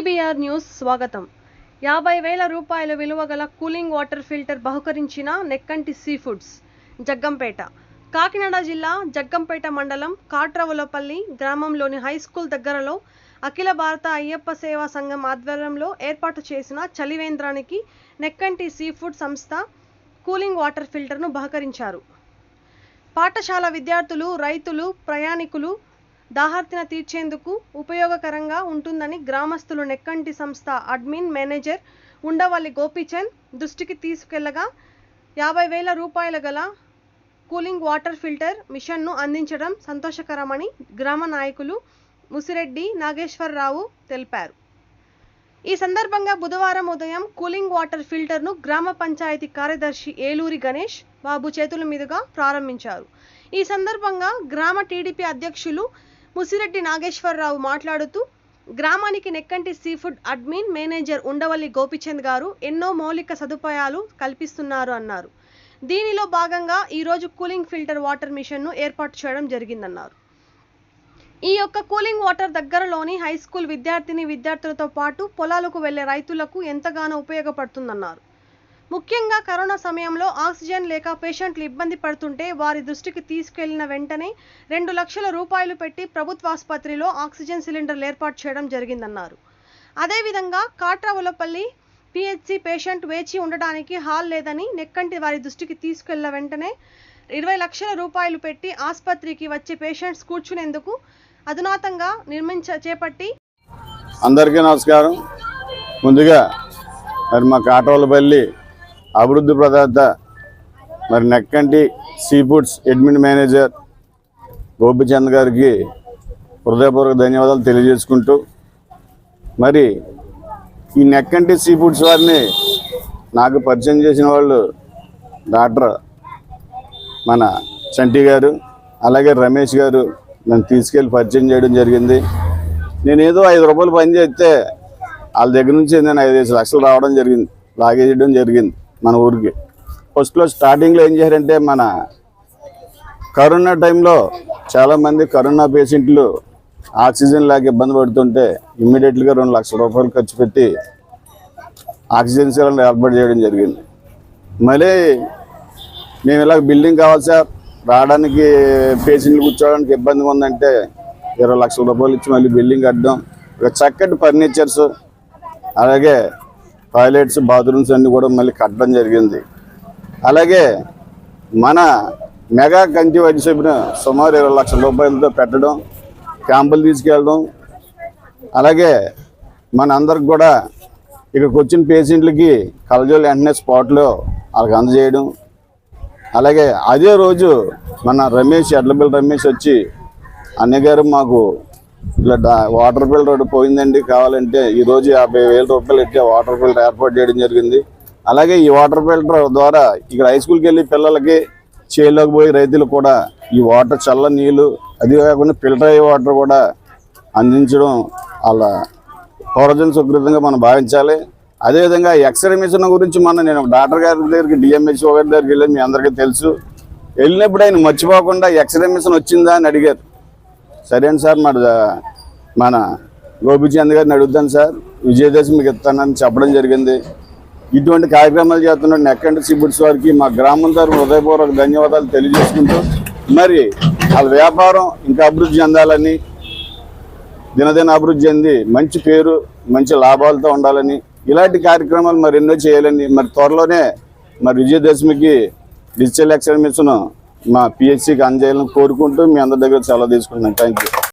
TBR news స్వాగతం. యాభై వేల రూపాయల విలువ గల కూలింగ్ వాటర్ ఫిల్టర్ బహుకరించిన నెక్కంటి సీ ఫుడ్స్. జగ్గంపేట. కాకినాడ జిల్లా జగ్గంపేట మండలం కాట్రవులపల్లి గ్రామంలోని హై స్కూల్ దగ్గరలో అఖిల భారత అయ్యప్ప సేవా సంఘం ఆధ్వర్యంలో ఏర్పాటు చేసిన చలివేంద్రానికి నెక్కంటి సీ ఫుడ్ సంస్థ కూలింగ్ వాటర్ ఫిల్టర్ను బహకరించారు. పాఠశాల విద్యార్థులు రైతులు ప్రయాణికులు దాహార్తిన తీర్చేందుకు ఉపయోగకరంగా ఉంటుందని గ్రామస్తులు నెక్కంటి సంస్థ అడ్మిన్ మేనేజర్ ఉండవల్లి గోపీచంద్ దృష్టికి తీసుకెళ్ళగా యాభై వేల రూపాయల గల కూలింగ్ వాటర్ ఫిల్టర్ మిషన్ను అందించడం సంతోషకరమని గ్రామ నాయకులు ముసిరెడ్డి నాగేశ్వరరావు తెలిపారు. ఈ సందర్భంగా బుధవారం ఉదయం కూలింగ్ వాటర్ ఫిల్టర్ను గ్రామ పంచాయతీ కార్యదర్శి ఏలూరి గణేష్ బాబు చేతుల మీదుగా ప్రారంభించారు. ఈ సందర్భంగా గ్రామ టీడీపీ అధ్యక్షులు ముసిరెడ్డి నాగేశ్వరరావు మాట్లాడుతూ గ్రామానికి Nekkanti seafood admin manager Undavalli Gopichand గారు ఎన్నో మౌలిక సదుపాయాలు కల్పిస్తున్నారు అన్నారు. దీనిలో భాగంగా ఈరోజు కూలింగ్ ఫిల్టర్ వాటర్ మిషన్ను ఏర్పాటు చేయడం జరిగిందన్నారు. ఈ యొక్క కూలింగ్ వాటర్ దగ్గరలోని హై స్కూల్ విద్యార్థిని విద్యార్థులతో పాటు పొలాలకు వెళ్ళే రైతులకు ఎంతగానో ఉపయోగపడుతుందన్నారు. ముఖ్యంగా కరోనా సమయంలో ఆక్సిజన్ లేక పేషెంట్లు ఇబ్బంది పడుతుంటే వారి దృష్టికి తీసుకెళ్ళిన వెంటనే రెండు లక్షల రూపాయలు పెట్టి ప్రభుత్వ ఆసుపత్రిలో ఆక్సిజన్ సిలిండర్లు ఏర్పాటు చేయడం జరిగిందన్నారు. అదేవిధంగా కాట్రావులపల్లి పిహెచ్సి పేషెంట్ వేచి ఉండడానికి హాల్ లేదని నెక్కంటి వారి దృష్టికి తీసుకెళ్ళ వెంటనే ఇరవై లక్షల రూపాయలు పెట్టి ఆసుపత్రికి వచ్చే పేషెంట్స్ కూర్చునేందుకు అధునాతంగా నిర్మించ చేపట్టి అందరికీ నమస్కారం. ముందుగా మరి మా కాటోలపల్లి అభివృద్ధి ప్రదాత మరి Nekkanti sea foods admin manager Gopichand గారికి హృదయపూర్వక ధన్యవాదాలు తెలియజేసుకుంటూ మరి ఈ నెక్కంటి సీ ఫుడ్స్ వారిని నాకు పరిచయం చేసిన వాళ్ళు డాక్టర్ మన చంటి గారు అలాగే రమేష్ గారు నన్ను తీసుకెళ్ళి పరిచయం చేయడం జరిగింది. నేను ఏదో ఐదు రూపాయలు పని చేస్తే వాళ్ళ దగ్గర నుంచి నేను ఐదు లక్షలు రావడం జరిగింది లాగేయడం జరిగింది. మన ఊరికి. ఫస్ట్లో స్టార్టింగ్లో ఏం చేశారంటే మన కరోనా టైంలో చాలామంది కరోనా పేషెంట్లు ఆక్సిజన్ లేక ఇబ్బంది పడుతుంటే ఇమ్మీడియట్గా రెండు లక్షల రూపాయలు ఖర్చు పెట్టి ఆక్సిజన్ సిలిండర్ ఏర్పాటు చేయడం జరిగింది. మళ్ళీ మేము ఇలా బిల్డింగ్ కావాలి సార్. రావడానికి పేషెంట్లు కూర్చోవడానికి ఇబ్బందిగా ఉందంటే ఇరవై లక్షల రూపాయలు ఇచ్చి మళ్ళీ బిల్డింగ్ కట్టడం. ఒక చక్కటి ఫర్నిచర్స్ అలాగే టాయిలెట్స్ బాత్రూమ్స్ అన్నీ కూడా మళ్ళీ కట్టడం జరిగింది. అలాగే మన మెగా కంటి వైద్య శిబిరం సుమారు ఇరవై లక్షల రూపాయలతో పెట్టడం క్యాంపులు తీసుకెళ్ళడం అలాగే మన అందరికి కూడా ఇక్కడికి వచ్చిన పేషెంట్లకి కలజోలు వెంటనే స్పాట్లో వాళ్ళకి అందజేయడం అలాగే అదే రోజు మన రమేష్ ఎడ్లబిల్ రమేష్ వచ్చి అన్నగారు మాకు ఇట్లా వాటర్ ఫిల్టర్ పోయిందండి. కావాలంటే ఈ రోజు యాభై వేల రూపాయలు ఇచ్చే వాటర్ ఫిల్టర్ ఏర్పాటు చేయడం జరిగింది. అలాగే ఈ వాటర్ ఫిల్టర్ ద్వారా ఇక్కడ హై స్కూల్కి వెళ్ళి పిల్లలకి చేలోకి పోయి రైతులు కూడా ఈ వాటర్ చల్ల నీళ్ళు అది కాకుండా ఫిల్టర్ అయ్యే వాటర్ కూడా అందించడం వాళ్ళ పౌరజన సుకృతంగా మనం భావించాలి. అదేవిధంగా ఎక్స్రే మిషన్ గురించి మొన్న నేను డాక్టర్ గారి దగ్గరికి డిఎంహెచ్ఓ గారి దగ్గరికి వెళ్ళి మీ అందరికీ తెలుసు. వెళ్ళినప్పుడు ఆయన మర్చిపోకుండా ఎక్స్రే మిషన్ వచ్చిందా అని అడిగారు. సరే అండి సార్ మరి మన గోపిచంద్ గారిని అడుగుతాను సార్. విజయదశమికి ఇస్తానని చెప్పడం జరిగింది. ఇటువంటి కార్యక్రమాలు చేస్తున్న నెక్కంటి సిబుడ్స్ వారికి మా గ్రామం తరఫున హృదయపూర్వక ధన్యవాదాలు తెలియజేసుకుంటూ మరి వాళ్ళ వ్యాపారం ఇంకా అభివృద్ధి చెందాలని దినదిన అభివృద్ధి చెంది మంచి పేరు మంచి లాభాలతో ఉండాలని ఇలాంటి కార్యక్రమాలు మరి ఎన్నో చేయాలని మరి త్వరలోనే మరి విజయదశమికి డిజిటల్ మిషన్ మా పిహెచ్సికి అందజేయాలని కోరుకుంటూ మీ అందరి దగ్గర చాలా తీసుకుంటున్నాను. Thank you